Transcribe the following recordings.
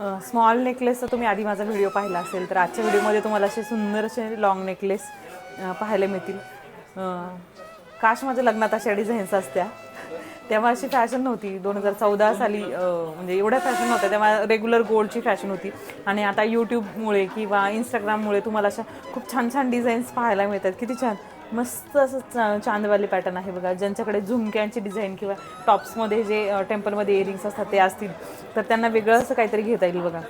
Small नेकलेसचा तुम्ही आधी माझा व्हिडिओ पाहिला असेल तर आजच्या व्हिडिओमध्ये तुम्हाला असे सुंदर असे लॉंग नेकलेस पाहायला मिळतील. काश माझ्या लग्नात अशा डिझाईन्स असत्या. तेव्हा अशी फॅशन नव्हती. दोन हजार चौदा साली म्हणजे एवढ्या फॅशन नव्हत्या. तेव्हा रेग्युलर गोल्डची फॅशन होती. आणि आता यूट्यूबमुळे किंवा इंस्टाग्राममुळे तुम्हाला अशा खूप छान छान डिझाईन्स पाहायला मिळतात. किती छान. मस्त असं चा- चांदवाले पॅटर्न आहे बघा. ज्यांच्याकडे झुमक्यांची डिझाईन किंवा टॉप्समध्ये जे टेम्पलमध्ये इयरिंग्स असतात ते असतील. तर त्यांना वेगळं असं काहीतरी घेता येईल बघा.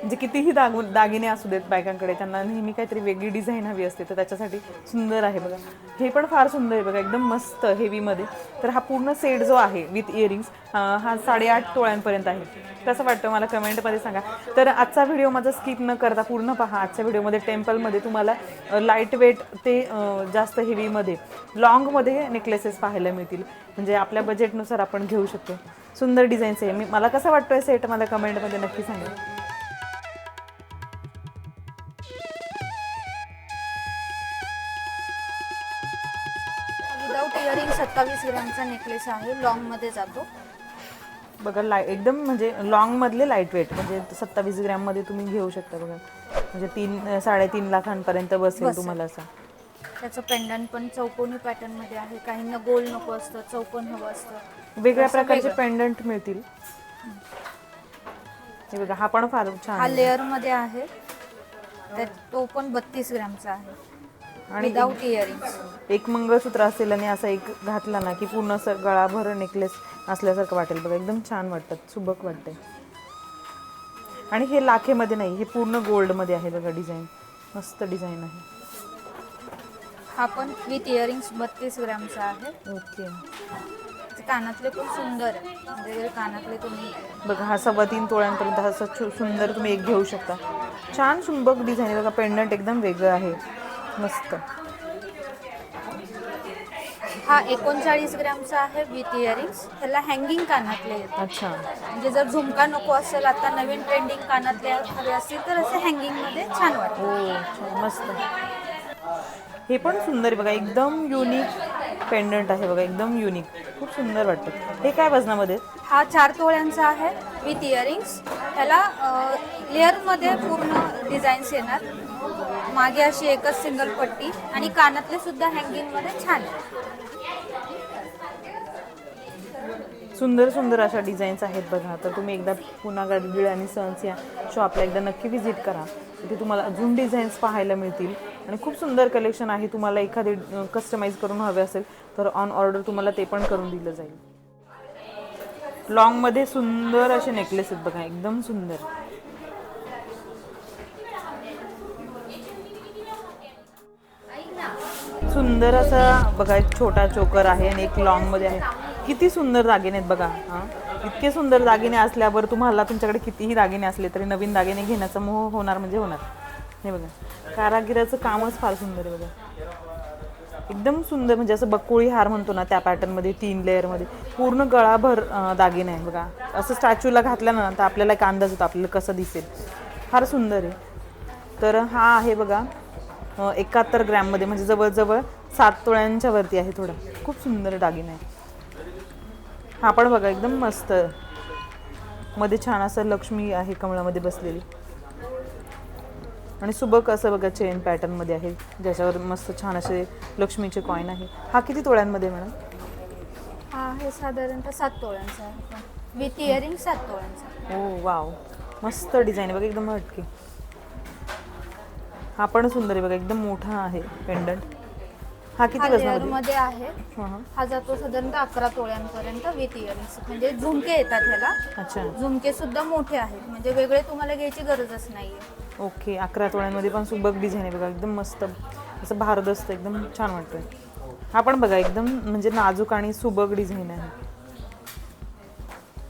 म्हणजे कितीही दाग दागिने असू देत बायकांकडे त्यांना नेहमी काहीतरी वेगळी डिझाईन हवी असते. तर त्याच्यासाठी सुंदर आहे बघा. हे पण फार सुंदर आहे बघा. एकदम मस्त हेवीमध्ये तर हा पूर्ण सेट जो आहे विथ इयरिंग्स हा साडेआठ तोळ्यांपर्यंत आहे. कसं वाटतं मला कमेंटमध्ये सांगा. तर आजचा व्हिडिओ माझा स्किप न करता पूर्ण पहा. आजच्या व्हिडिओमध्ये टेम्पलमध्ये तुम्हाला लाइट वेट ते जास्त हेवीमध्ये लॉंगमध्ये नेकलेसेस पाहायला मिळतील. म्हणजे आपल्या बजेटनुसार आपण घेऊ शकतो. सुंदर डिझाईन्स आहे मी मला कसं वाटतोय सेट मला कमेंटमध्ये नक्की सांगा. विदाऊट इयरिंग सत्तावीस ग्रॅमचा नेकलेस आहे लॉंगमध्ये जातो. बघा लाय एकदम म्हणजे लॉंगमधले लाइट वेट म्हणजे सत्तावीस ग्रॅममध्ये तुम्ही घेऊ शकता बघा. म्हणजे तीन साडेतीन लाखांपर्यंत बसेल तुम्हाला असं. त्याचं पेंडंट पण चौकोनी पॅटर्नमध्ये आहे. काहींना गोल नको असतं चौकोन हवं असतं. वेगळ्या असं प्रकारचे वेगळं. पेंडंट मिळतील. हे बघा हा पण फार छान हा आहे. लेअरमध्ये आहे. त्यात तो पण बत्तीस ग्रॅमचा आहे. आणि विदाऊट इयरिंग एक मंगळसूत्र असेल आणि असा एक घातला ना की पूर्ण असं गळाभर नेकलेस असल्यासारखं वाटेल. बघा एकदम छान वाटतात सुबक वाटते आणि हे लाखेमध्ये नाही हे पूर्ण गोल्डमध्ये आहे बघा डिझाईन मस्त डिझाईन आहे. हा पण विथ इयरिंग्स बत्तीस ग्रॅमचा आहे. ओके. ते कानातले पण सुंदर आहे. म्हणजे कानातले तुम्ही बघा हा सव्वा तीन तोळ्यांपर्यंत हा असं छु- सुंदर तुम्ही एक घेऊ शकता. छान सुंबक डिझाईन आहे. बघा पेंडंट एकदम वेगळं आहे. मस्त. हा एकोणचाळीस ग्रॅमचा आहे विथ इयरिंग्स ह्याला हँगिंग कानातले येतात. अच्छा. म्हणजे जर झुमका नको असेल आता नवीन ट्रेंडिंग कानातले हवे असतील तर असे हँगिंगमध्ये छान वाटतं. हो छान मस्त. हे पण सुंदर आहे बघा एकदम युनिक पेंडंट आहे बघा एकदम युनिक खूप सुंदर वाटतं. हे काय वजनामध्ये? हा चार तोळ्यांचा आहे विथ इयरिंग्स ह्याला लेअरमध्ये पूर्ण डिझाईन्स येणार. मागे अशी एकच सिंगल पट्टी आणि कानातले सुद्धा हँगिंगमध्ये छान. सुंदर सुंदर अशा डिझाईन्स आहेत बघा. तर तुम्ही एकदा पुन्हा गडगिळ आणि सन्स या शॉपला एकदा नक्की व्हिजिट करा. तिथे तुम्हाला अजून डिझाईन्स पाहायला मिळतील. आणि खूप सुंदर कलेक्शन आहे. तुम्हाला एखादे कस्टमाइज करून हवे असेल तर ऑन ऑर्डर तुम्हाला ते पण करून दिलं जाईल. लॉंगमध्ये सुंदर असे नेकलेस आहेत बघा. एकदम सुंदर. सुंदर असा बघा एक छोटा चोकर आहे आणि एक लॉंगमध्ये आहे. किती सुंदर दागिने आहेत बघा हां. इतके सुंदर दागिने असल्यावर तुम्हाला तुमच्याकडे कितीही दागिने असले तरी नवीन दागिने घेण्याचा मोह होणार म्हणजे होणार. हे बघा कारागिराचं कामच फार सुंदर आहे बघा. एकदम सुंदर म्हणजे असं बकुळी हार म्हणतो ना त्या पॅटर्नमध्ये तीन लेअरमध्ये पूर्ण गळाभर दागिने आहे बघा. असं स्टॅच्यूला घातल्या ना तर आपल्याला एक अंदाज होतो आपल्याला कसं दिसेल. फार सुंदर आहे. तर हा आहे बघा एकाहत्तर ग्रॅममध्ये म्हणजे जवळजवळ सात तोळ्यांच्या वरती आहे थोडा. खूप सुंदर दागिना आहे हा पण बघा एकदम मस्त. मध्ये छान असं लक्ष्मी आहे कमळामध्ये बसलेली. आणि सुबक असं बघा चेन पॅटर्नमध्ये आहे ज्याच्यावर मस्त छान असे लक्ष्मीचे कॉईन आहे. हा किती तोळ्यांमध्ये मॅडम हा साधारणतः सात तोळ्यांचा आहे. विथ इयरिंग सात तोळ्यांचा हो वाव मस्त डिझाईन आहे. बघा एकदम हटके. हा पण सुंदर आहे बघा एकदम मोठा आहे पेंडंट हा किती वजनामध्ये? लेअरमध्ये आहे. हा जातो साधारणतः अकरा तोळ्यांपर्यंत विथ इयरिंग्स म्हणजे झुमके येतात ह्याला. अच्छा. झुमके सुद्धा मोठे आहेत. म्हणजे वेगळे तुम्हाला घ्यायची गरजच नाहीये. ओके अकरा तोळ्यांमध्ये पण सुबक डिझाईन आहे बघा एकदम मस्त. असं भारदस्त एकदम छान वाटतोय. हा पण बघा एकदम म्हणजे नाजूक आणि सुबक डिझाईन आहे.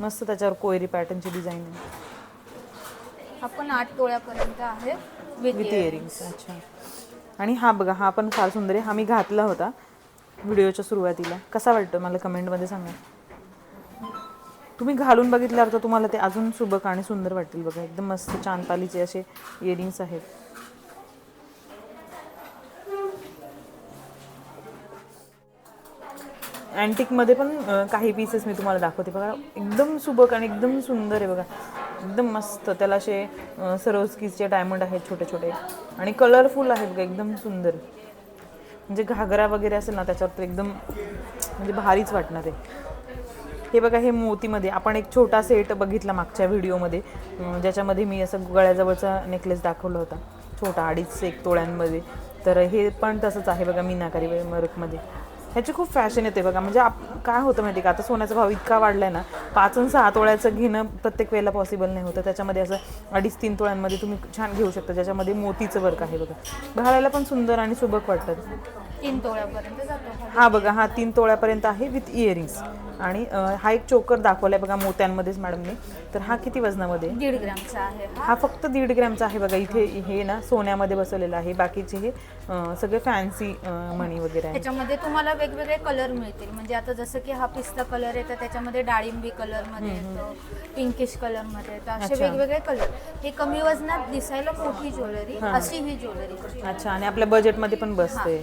मस्त त्याच्यावर कोयरी पॅटर्नची डिझाईन आहे. आपण आठ तोळ्यापर्यंत आहे विथ इयरिंग्स अच्छा. आणि हा बघा हा पण फार सुंदर आहे. हा मी घातला होता व्हिडिओच्या सुरुवातीला. कसा वाटतो मला कमेंटमध्ये सांगा. तुम्ही घालून बघितल्यावर तर तुम्हाला ते अजून सुबक आणि सुंदर वाटतील बघा. एकदम मस्त चांदपालीचे असे इयरिंग्स आहेत. अँटिकमध्ये पण काही पीसेस मी तुम्हाला दाखवते. बघा एकदम सुबक आणि एकदम सुंदर आहे बघा. एकदम मस्त. त्याला असे अं, सरोस्कीचे डायमंड आहेत छोटे छोटे आणि कलरफुल आहेत बघा एकदम सुंदर. म्हणजे घागरा वगैरे असेल ना त्याच्यावर तर एकदम म्हणजे भारीच वाटणार आहे. हे बघा हे मोतीमध्ये. आपण एक छोटा सेट बघितला मागच्या व्हिडिओमध्ये ज्याच्यामध्ये मी असं गळ्याजवळचा नेकलेस दाखवला होता. छोटा अडीच एक तोळ्यांमध्ये. तर हे पण तसंच आहे बघा मीनाकारी वर्कमध्ये ह्याची खूप फॅशन येते बघा. म्हणजे आप काय होतं माहिती का? आता सोन्याचा भाव इतका वाढला आहे ना पाच आणि सहा तोळ्याचं घेणं प्रत्येक वेळेला पॉसिबल नाही होतं. त्याच्यामध्ये असं अडीच तीन तोळ्यांमध्ये तुम्ही छान घेऊ शकता. ज्याच्यामध्ये मोतीचं वर्क आहे बघा. घालायला पण सुंदर आणि सुबक वाटतं. तीन तोळ्यापर्यंत जातो. हा बघा हा तीन तोळ्यापर्यंत आहे विथ इयरिंग्स आणि अं, हा एक चोकर दाखवलाय बघा मोत्यांमध्येच मॅडमने तर हा किती वजनामध्ये? दीड ग्रॅमचा आहे हा. हा फक्त दीड ग्रॅमचा आहे बघा. इथे हे ना सोन्यामध्ये बसवलेलं आहे. बाकीचे हे अं, सगळे फॅन्सी मणी वगैरे आहे. त्याच्यामध्ये तुम्हाला वेगवेगळे कलर मिळतील. म्हणजे आता जसं की हा पिस्ता कलर आहे तर त्याच्यामध्ये डाळिंबी कलरमध्ये येतो पिंकिश कलरमध्ये येतं. असे अच्छा. वेगवेगळे कलर हे कमी वजनात दिसायला मोठी ज्वेलरी अशी ही ज्वेलरी अच्छा आणि आपल्या बजेटमध्ये पण बसते.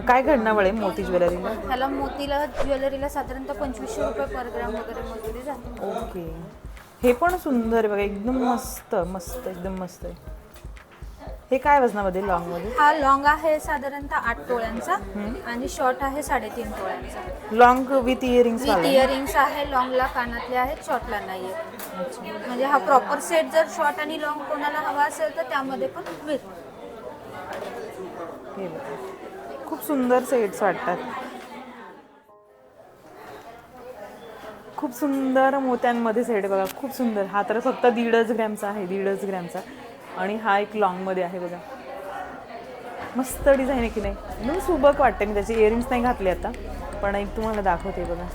काय घडणार आहे मोती ज्वेलरीला? ह्याला मोतीला ज्वेलरीला साधारणतः पंचवीसशे रुपये पर ग्राम वगैरे मजुरी जाते. ओके. हे पण सुंदर आहे बघा एकदम मस्त मस्त एकदम मस्त आहे. हे काय वजनामध्ये? लॉंगमध्ये? हा लॉंग आहे साधारणतः आठ तोळ्यांचा आणि शॉर्ट आहे साडेतीन तोळ्यांचा. Long with earrings with earrings आहे लॉंगला कानातले आहेत शॉर्टला नाही आहेत म्हणजे हा प्रॉपर सेट जर शॉर्ट आणि लॉंग कोणाला हवा असेल तर त्यामध्ये पण मिळतो. हे बघा. खूप सुंदर सेट्स वाटतात. खूप सुंदर मोत्यांमध्ये सेट बघा खूप सुंदर. हा तर फक्त दीडच ग्रॅमचा आहे दीडच ग्रॅमचा. आणि हा एक लॉंगमध्ये आहे बघा. मस्त डिझाईन आहे की नाही. एकदम सुबक वाटते मी त्याचे. इयरिंग्स नाही घातले आता पण एक तुम्हाला दाखवते बघा.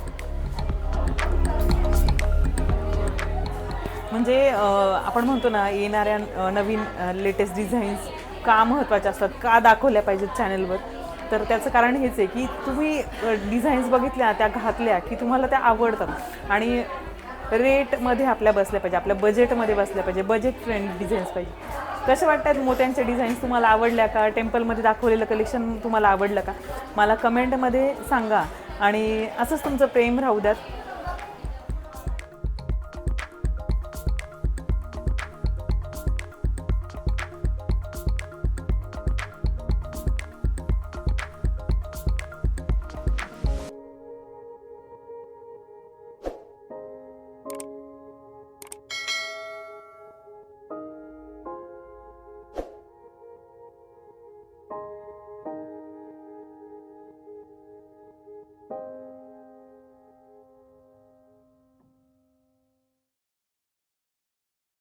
म्हणजे आपण म्हणतो ना येणाऱ्या नवीन लेटेस्ट डिझाईन्स का महत्त्वाच्या असतात का दाखवल्या पाहिजेत चॅनलवर तर त्याचं कारण हेच आहे की तुम्ही डिझाईन्स बघितल्या त्या घातल्या की तुम्हाला त्या आवडतात. आणि रेटमध्ये आपल्या बसल्या पाहिजे आपल्या बजेटमध्ये बसल्या पाहिजे बजेट फ्रेंड डिझाईन्स पाहिजे. कसे वाटतात मोत्यांच्या डिझाईन्स तुम्हाला आवडल्या का? टेम्पलमध्ये दाखवलेलं कलेक्शन तुम्हाला आवडलं का? मला कमेंटमध्ये सांगा. आणि असंच तुमचं प्रेम राहू द्यात.